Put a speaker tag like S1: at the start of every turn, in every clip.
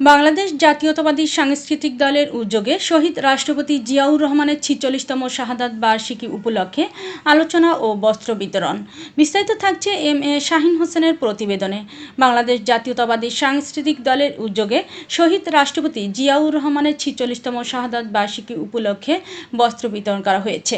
S1: বাংলাদেশ জাতীয়তাবাদী সাংস্কৃতিক দলের উদ্যোগে শহীদ রাষ্ট্রপতি জিয়াউর রহমানের ছিচল্লিশতম শাহাদাত বার্ষিকী উপলক্ষে আলোচনা ও বস্ত্র বিতরণ। বিস্তারিত থাকছে এম এ শাহিন হোসেনের প্রতিবেদনে। বাংলাদেশ জাতীয়তাবাদী সাংস্কৃতিক দলের উদ্যোগে শহীদ রাষ্ট্রপতি জিয়াউর রহমানের ছিচল্লিশতম শাহাদাত বার্ষিকী উপলক্ষে বস্ত্র বিতরণ করা হয়েছে।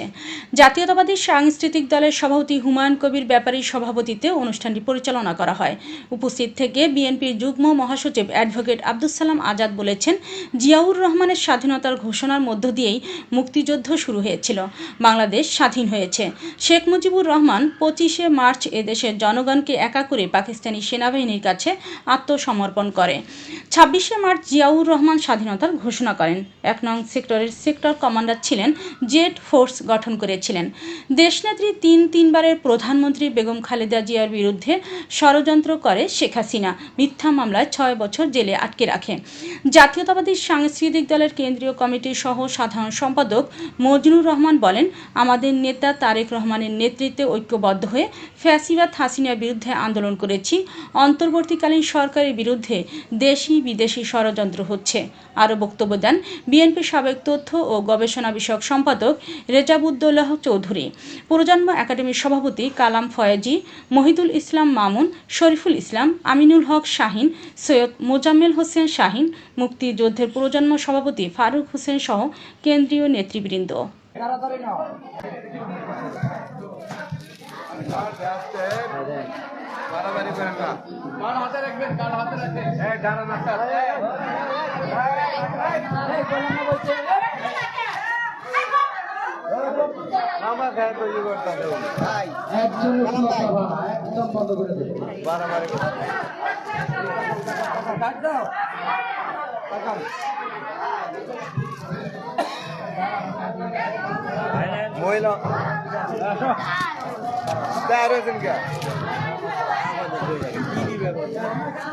S1: জাতীয়তাবাদী সাংস্কৃতিক দলের সভাপতি হুমায়ুন কবির ব্যাপারীর সভাপতিত্বে অনুষ্ঠানটি পরিচালনা করা হয়। উপস্থিত থেকে বিএনপির যুগ্ম মহাসচিব অ্যাডভোকেট আব্দুল সালাম আজাদ বলেছেন, জিয়াউর রহমানের স্বাধীনতার ঘোষণার মধ্য দিয়েই মুক্তিযুদ্ধ শুরু হয়েছিল, বাংলাদেশ স্বাধীন হয়েছে। শেখ মুজিবুর রহমান পঁচিশে মার্চ এদেশের জনগণকে একা করে পাকিস্তানি সেনাবাহিনীর কাছে আত্মসমর্পণ করে। ছাব্বিশে মার্চ জিয়াউর রহমান স্বাধীনতার ঘোষণা করেন। এক নং সেক্টরের সেক্টর কমান্ডার ছিলেন জেট ফোর্স গঠন করেছিলেন। দেশনেত্রী তিন তিনবারের প্রধানমন্ত্রী বেগম খালেদা জিয়ার বিরুদ্ধে ষড়যন্ত্র করে শেখ হাসিনা। মিথ্যা মামলায় ছয় বছর জেলে আটকে রাখে। জাতীয়তাবাদী সাংস্কৃতিক দলের কেন্দ্রীয় কমিটির সহ সাধারণ সম্পাদক মজনুর রহমান বলেন, আমাদের নেতা তারেক রহমানের নেতৃত্বে ঐক্যবদ্ধ হয়ে ফ্যাসিবাদ হাসিনার বিরুদ্ধে আন্দোলন করেছি। অন্তর্বর্তীকালীন সরকারের বিরুদ্ধে দেশি বিদেশি ষড়যন্ত্র হচ্ছে। আরও বক্তব্য দেন বিএনপির সাবেক তথ্য ও গবেষণা বিষয়ক সম্পাদক রেজাবুদ্দৌলাহ চৌধুরী। প্রজন্ম একাডেমির সভাপতি কালাম ফয়েজি, মহিদুল ইসলাম মামুন, শরীফুল ইসলাম, আমিনুল হক শাহিন, সৈয়দ মোজাম্মেল হোসেন শাহিন মুক্তিযুদ্ধের প্রজন্ম সভাপতি ফারুক হোসেন সহ কেন্দ্রীয় নেতৃবৃন্দ।
S2: হাতে রাখবেন কান হাতে রাখবেন
S3: এই ডানা নাস্তা
S2: এই গোলামা বলছে
S3: আমার গায়ে তৈরি করতে হবে।
S2: একজন সভা একদম বন্ধ করে দেবে।
S3: বাড়াবাড়ি
S2: কাট দাও।
S3: মহিলা। তেরো জন কে?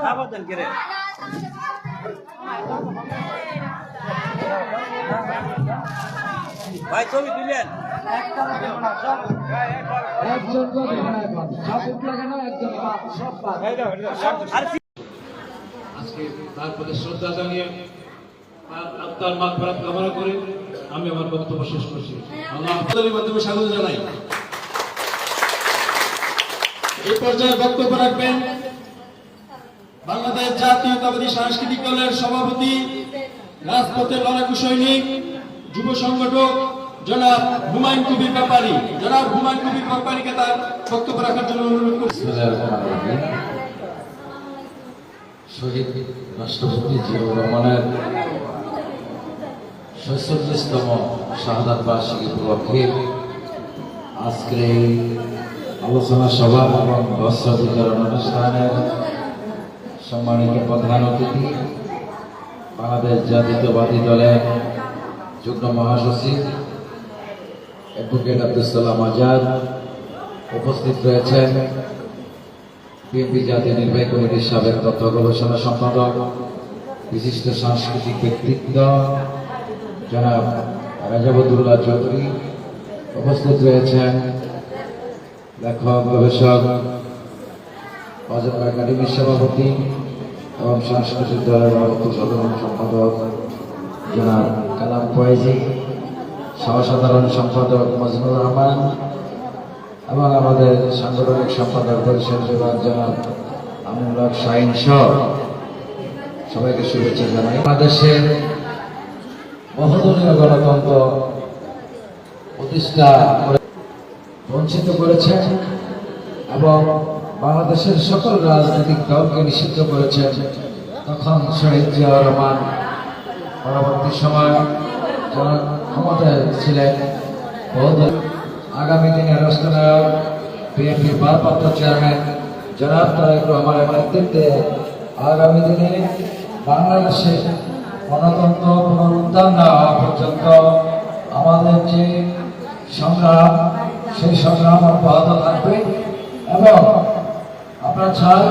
S3: আবাদন ভাই ছবি তুলেন।
S2: একজন কেউ দেবে না এখন। সব উঠলে কেন একজন সব বাদ
S4: আজকে তার প্রতি শ্রদ্ধা জানিয়ে তার আত্মার ফেরাত কামনা করে আমি আমার বক্তব্য শেষ করছি। আল্লাহ আপনাদের মাধ্যমে স্বাগত জানাই। এই পর্যায়ে বক্তব্য রাখবেন বাংলাদেশ জাতীয়তাবাদী সাংস্কৃতিক দলের সভাপতি রাজপথের লড়াকু সৈনিক যুব সংগঠক জনাব হুমায়ুন কবির ব্যাপারী, জনাব হুমায়ুন কবির ব্যাপারীকে তার বক্তব্য রাখার জন্য অনুরোধ করছি।
S5: শহীদ রাষ্ট্রপতি জিয়াউর রহমানের ছয়চল্লিশতম শাহাদাত বার্ষিকী উপলক্ষে আজকের এই আলোচনা সভা এবং বস্ত্র বিতরণ অনুষ্ঠানের সম্মানিত প্রধান অতিথি, বাংলাদেশ জাতীয়তাবাদী দলের যুগ্ম মহাসচিব অ্যাডভোকেট আব্দুল সালাম আজাদ উপস্থিত রয়েছেন। বিএনপি জাতীয় নির্বাহী কমিটির সাবেক তথ্য গবেষণা সম্পাদক, বিশিষ্ট সাংস্কৃতিক ব্যক্তিত্ব, জনাব রাজাবদুল্লাহ চৌধুরী উপস্থিত রয়েছেন। লেখক, গবেষক অজন্ম একাডেমির সভাপতি এবং সাংস্কৃতিক দলের সম্পাদক জনাব কালাম ফয়েজি। সহসাধারণ সম্পাদক মজনুর রহমান এবং আমাদের সাংগঠনিক সম্পাদক পরিষদ বিভাগ জনাব আমিনুল হক শাহিন সহ সবাইকে শুভেচ্ছা জানাই। বাংলাদেশের বহুদলীয় গণতন্ত্র প্রতিষ্ঠা করে বঞ্চিত করেছেন এবং বাংলাদেশের সকল রাজনৈতিক দলকে নিষিদ্ধ করেছেন তখন শহীদ জিয়াউর রহমান। পরবর্তী সময় ক্ষমতায় ছিলেন। আগামী দিনে রাষ্ট্রনায়ক বিএনপির ভারপ্রাপ্ত চেয়ারম্যান জনাব তারেক রহমানের নেতৃত্বে আগামী দিনে বাংলাদেশে গণতন্ত্র পুনরুদ্ধার না পর্যন্ত আমাদের যে সংগ্রাম, সেই সংগ্রাম অব্যাহত থাকবে এবং আপনার চাই